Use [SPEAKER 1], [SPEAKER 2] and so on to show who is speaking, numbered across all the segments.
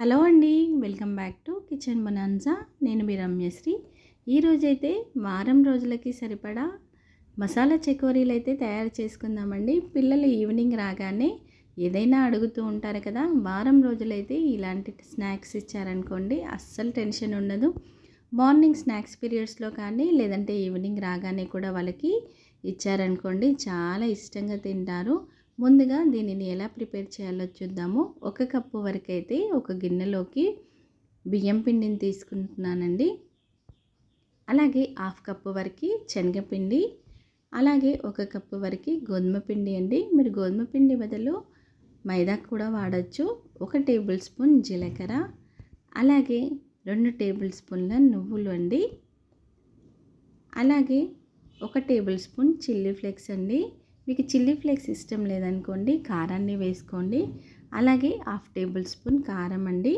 [SPEAKER 1] Hello అండి welcome back to kitchen bonanza. నేను మీ రమ్యశ్రీ. ఈరోజైతే వారం రోజులకి సరిపడా మసాలా చకోరీలు అయితే తయారు చేసుకుందామండి. పిల్లలు ఈవినింగ్ రాగానే ఏదైనా అడుగుతూ ఉంటారు కదా వారం రోజులైతే ఇలాంటి స్నాక్స్ ఇచ్చారనుకోండి అస్సలు టెన్షన్ ఉండదు. మార్నింగ్ స్నాక్స్ పీరియడ్స్లో కానీ లేదంటే ఈవినింగ్ రాగానే కూడా వాళ్ళకి ఇచ్చారనుకోండి చాలా ఇష్టంగా తింటారు. ముందుగా దీనిని ఎలా ప్రిపేర్ చేయాలో చూద్దాము. ఒక కప్పు వరకైతే ఒక గిన్నెలోకి బియ్యం పిండిని తీసుకుంటున్నానండి. అలాగే హాఫ్ కప్పు వరకు శనగపిండి అలాగే ఒక కప్పు వరకు గోధుమ పిండి అండి. మీరు గోధుమ పిండి బదులు మైదా కూడా వాడచ్చు. ఒక టేబుల్ స్పూన్ జీలకర్ర అలాగే రెండు టేబుల్ స్పూన్ల నువ్వులు అండి. అలాగే ఒక టేబుల్ స్పూన్ చిల్లీ ఫ్లేక్స్ అండి. మీకు చిల్లీ ఫ్లేక్స్ ఇష్టం లేదనుకోండి కారాన్ని వేసుకోండి. అలాగే హాఫ్ టేబుల్ స్పూన్ కారం అండి.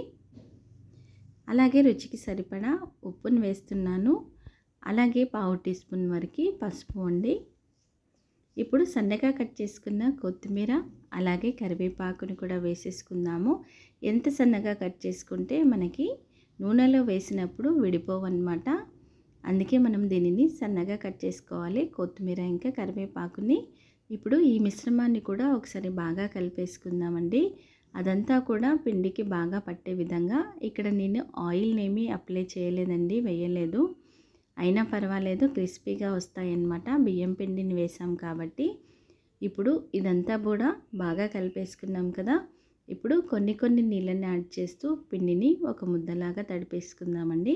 [SPEAKER 1] అలాగే రుచికి సరిపడా ఉప్పును వేస్తున్నాను. అలాగే పావు టీ స్పూన్ వరకు పసుపు అండి. ఇప్పుడు సన్నగా కట్ చేసుకున్న కొత్తిమీర అలాగే కరివేపాకుని కూడా వేసేసుకుందాము. ఎంత సన్నగా కట్ చేసుకుంటే మనకి నూనెలో వేసినప్పుడు విడిపోవన్నమాట. అందుకే మనం దీనిని సన్నగా కట్ చేసుకోవాలి. కొత్తిమీర ఇంకా కరివేపాకుని ఇప్పుడు ఈ మిశ్రమాన్ని కూడా ఒకసారి బాగా కలిపేసుకుందామండి. అదంతా కూడా పిండికి బాగా పట్టే విధంగా ఇక్కడ నేను ఆయిల్ని ఏమీ అప్లై చేయలేదండి వేయలేదు. అయినా పర్వాలేదు క్రిస్పీగా వస్తాయన్నమాట. బియ్యం పిండిని వేసాం కాబట్టి. ఇప్పుడు ఇదంతా కూడా బాగా కలిపేసుకున్నాం కదా. ఇప్పుడు కొన్ని కొన్ని నీళ్ళని యాడ్ చేస్తూ పిండిని ఒక ముద్దలాగా తడిపేసుకుందామండి.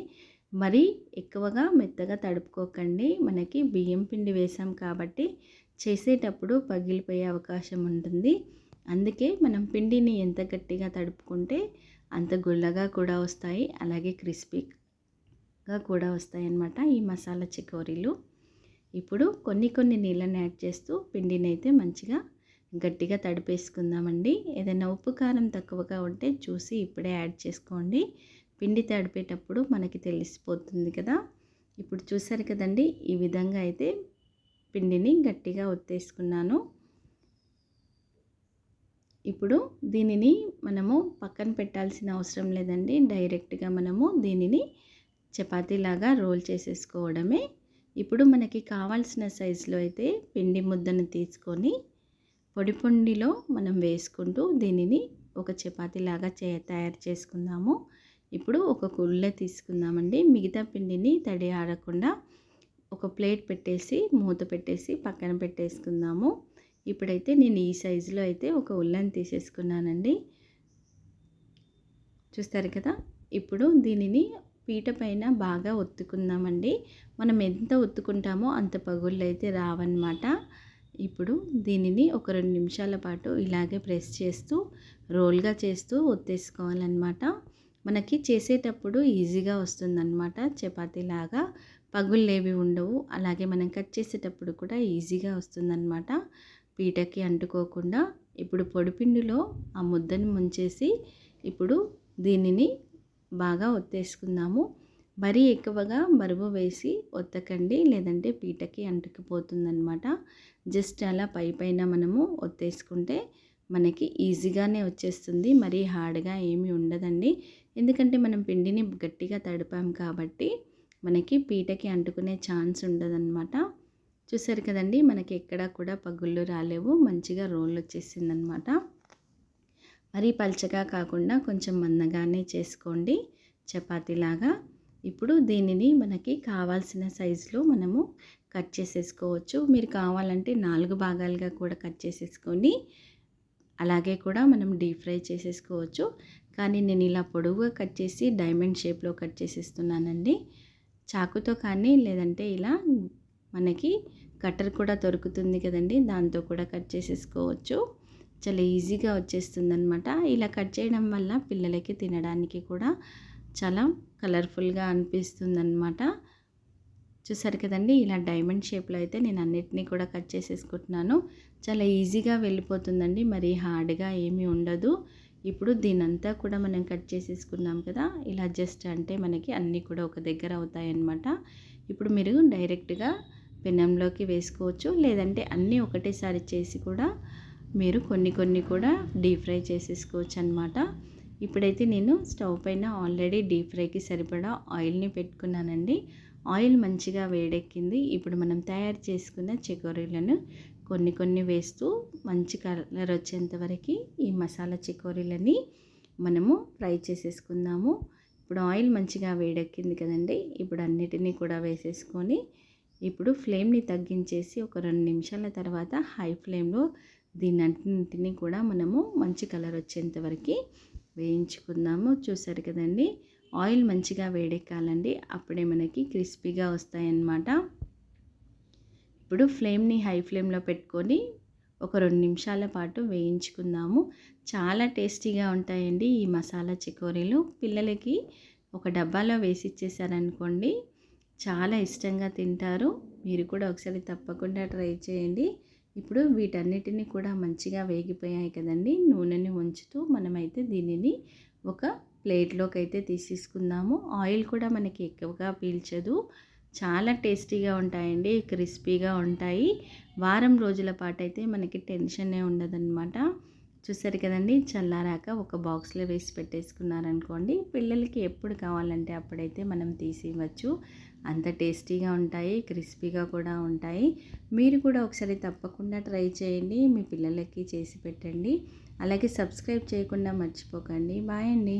[SPEAKER 1] మరి ఎక్కువగా మెత్తగా తడుపుకోకండి. మనకి బియ్యం పిండి వేసాం కాబట్టి చేసేటప్పుడు పగిలిపోయే అవకాశం ఉంటుంది. అందుకే మనం పిండిని ఎంత గట్టిగా తడుపుకుంటే అంత గుల్లగా కూడా వస్తాయి. అలాగే క్రిస్పీగా కూడా వస్తాయి అన్నమాట ఈ మసాలా చికోరీలు. ఇప్పుడు కొన్ని కొన్ని నీళ్ళని యాడ్ చేస్తూ పిండిని అయితే మంచిగా గట్టిగా తడిపేసుకుందామండి. ఏదైనా ఉప్పు కారం తక్కువగా ఉంటే చూసి ఇప్పుడే యాడ్ చేసుకోండి. పిండి తడిపేటప్పుడు మనకి తెలిసిపోతుంది కదా. ఇప్పుడు చూసారు కదండి ఈ విధంగా అయితే పిండిని గట్టిగా ఒత్తేసుకున్నాను. ఇప్పుడు దీనిని మనము పక్కన పెట్టాల్సిన అవసరం లేదండి. డైరెక్ట్గా మనము దీనిని చపాతీలాగా రోల్ చేసేసుకోవడమే. ఇప్పుడు మనకి కావాల్సిన సైజులో అయితే పిండి ముద్దను తీసుకొని పొడి పొండిలో మనం వేసుకుంటూ దీనిని ఒక చపాతీలాగా చే తయారు చేసుకుందాము. ఇప్పుడు ఒక కుళ్ళ తీసుకుందామండి. మిగతా పిండిని తడి ఆడకుండా ఒక ప్లేట్ పెట్టేసి మూత పెట్టేసి పక్కన పెట్టేసుకుందాము. ఇప్పుడైతే నేను ఈ సైజులో అయితే ఒక ఉల్లని తీసేసుకున్నానండి. చూస్తారు కదా? ఇప్పుడు దీనిని పీట పైన బాగా ఒత్తుకుందామండి. మనం ఎంత ఒత్తుకుంటామో అంత పగుళ్ళు అయితే రావన్నమాట. ఇప్పుడు దీనిని ఒక రెండు నిమిషాల పాటు ఇలాగే ప్రెస్ చేస్తూ రోల్గా చేస్తూ ఒత్తేసుకోవాలన్నమాట. మనకి చేసేటప్పుడు ఈజీగా వస్తుందన్నమాట చపాతీలాగా. పగుళ్ళేవి ఉండవు. అలాగే మనం కట్ చేసేటప్పుడు కూడా ఈజీగా వస్తుందన్నమాట. పీటకి అంటుకోకుండా ఇప్పుడు పొడిపిండిలో ఆ ముద్దను ముంచేసి ఇప్పుడు దీనిని బాగా ఒత్తేసుకుందాము. మరీ ఎక్కువగా బరువు వేసి ఒత్తకండి లేదంటే పీటకి అంటుకుపోతుందన్నమాట. జస్ట్ అలా పై పైన మనము ఒత్తేసుకుంటే మనకి ఈజీగానే వచ్చేస్తుంది. మరీ హార్డ్గా ఏమీ ఉండదండి. ఎందుకంటే మనం పిండిని గట్టిగా తడిపాం కాబట్టి మనకి పీటకి అంటుకునే ఛాన్స్ ఉండదన్నమాట. చూసారు కదండి మనకి ఎక్కడ కూడా పగుళ్ళు రాలేవు మంచిగా రోల్ వచ్చేసిందనమాట మరీ పల్చగా కాకుండా కొంచెం మందగానే చేసుకోండి చపాతీలాగా. ఇప్పుడు దీనిని మనకి కావాల్సిన సైజులో మనము కట్ చేసేసుకోవచ్చు. మీరు కావాలంటే నాలుగు భాగాలుగా కూడా కట్ చేసేసుకొని అలాగే కూడా మనం డీప్ ఫ్రై చేసేసుకోవచ్చు. కానీ నేను ఇలా పొడవుగా కట్ చేసి డైమండ్ షేప్లో కట్ చేసేస్తున్నానండి. చాకుతో కానీ లేదంటే ఇలా మనకి కట్టర్ కూడా దొరుకుతుంది కదండి. దాంతో కూడా కట్ చేసేసుకోవచ్చు. చాలా ఈజీగా వచ్చేస్తుంది అనమాట ఇలా కట్ చేయడం వల్ల పిల్లలకి తినడానికి కూడా చాలా కలర్ఫుల్గా అనిపిస్తుంది అనమాట చూసారు కదండి ఇలా డైమండ్ షేప్లో అయితే నేను అన్నిటినీ కూడా కట్ చేసేసుకుంటున్నాను. చాలా ఈజీగా వెళ్ళిపోతుందండి. మరి హార్డ్గా ఏమీ ఉండదు. ఇప్పుడు దీనంతా కూడా మనం కట్ చేసేసుకున్నాం కదా ఇలా జస్ట్ అంటే మనకి అన్నీ కూడా ఒక దగ్గర అవుతాయి అన్నమాట ఇప్పుడు మీరు డైరెక్ట్గా పెనంలోకి వేసుకోవచ్చు లేదంటే అన్నీ ఒకటేసారి చేసి కూడా మీరు కొన్ని కొన్ని కూడా డీప్ ఫ్రై చేసేసుకోవచ్చు అనమాట ఇప్పుడైతే నేను స్టవ్ పైన ఆల్రెడీ డీప్ ఫ్రైకి సరిపడా ఆయిల్ని పెట్టుకున్నానండి. ఆయిల్ మంచిగా వేడెక్కింది. ఇప్పుడు మనం తయారు చేసుకున్న చెకోరీలను కొన్ని కొన్ని వేస్తూ మంచి కలర్ వచ్చేంతవరకు ఈ మసాలా చికోరీలని మనము ఫ్రై చేసేసుకుందాము. ఇప్పుడు ఆయిల్ మంచిగా వేడెక్కింది కదండి. ఇప్పుడు అన్నిటినీ కూడా వేసేసుకొని ఇప్పుడు ఫ్లేమ్ని తగ్గించేసి ఒక రెండు నిమిషాల తర్వాత హై ఫ్లేమ్లో దీని అన్నింటినీ కూడా మనము మంచి కలర్ వచ్చేంత వరకు వేయించుకుందాము. చూసారు కదండి. ఆయిల్ మంచిగా వేడెక్కాలండి. అప్పుడే మనకి క్రిస్పీగా వస్తాయన్నమాట. ఇప్పుడు ఫ్లేమ్ని హై ఫ్లేమ్లో పెట్టుకొని ఒక రెండు నిమిషాల పాటు వేయించుకుందాము. చాలా టేస్టీగా ఉంటాయండి ఈ మసాలా చికోరీలు. పిల్లలకి ఒక డబ్బాలో వేసి ఇచ్చేసారనుకోండి చాలా ఇష్టంగా తింటారు. మీరు కూడా ఒకసారి తప్పకుండా ట్రై చేయండి. ఇప్పుడు వీటన్నిటిని కూడా మంచిగా వేగిపోయాయి కదండి. నూనెని ఉంచుతూ మనమైతే దీనిని ఒక ప్లేట్లోకి అయితే తీసేసుకుందాము. ఆయిల్ కూడా మనకి ఎక్కువగా పీల్చదు. చాలా టేస్టీగా ఉంటాయండి క్రిస్పీగా ఉంటాయి. వారం రోజుల పాటు అయితే మనకి టెన్షనే ఉండదన్నమాట. చూసారు కదండి చల్లారాక ఒక బాక్స్లో వేసి పెట్టేసుకున్నారనుకోండి పిల్లలకి ఎప్పుడు కావాలంటే అప్పుడైతే మనం తీసి ఇవ్వచ్చు అంత టేస్టీగా ఉంటాయి క్రిస్పీగా కూడా ఉంటాయి. మీరు కూడా ఒకసారి తప్పకుండా ట్రై చేయండి మీ పిల్లలకి చేసి పెట్టండి. అలాగే సబ్స్క్రైబ్ చేయకుండా మర్చిపోకండి. బాయ్ అండి.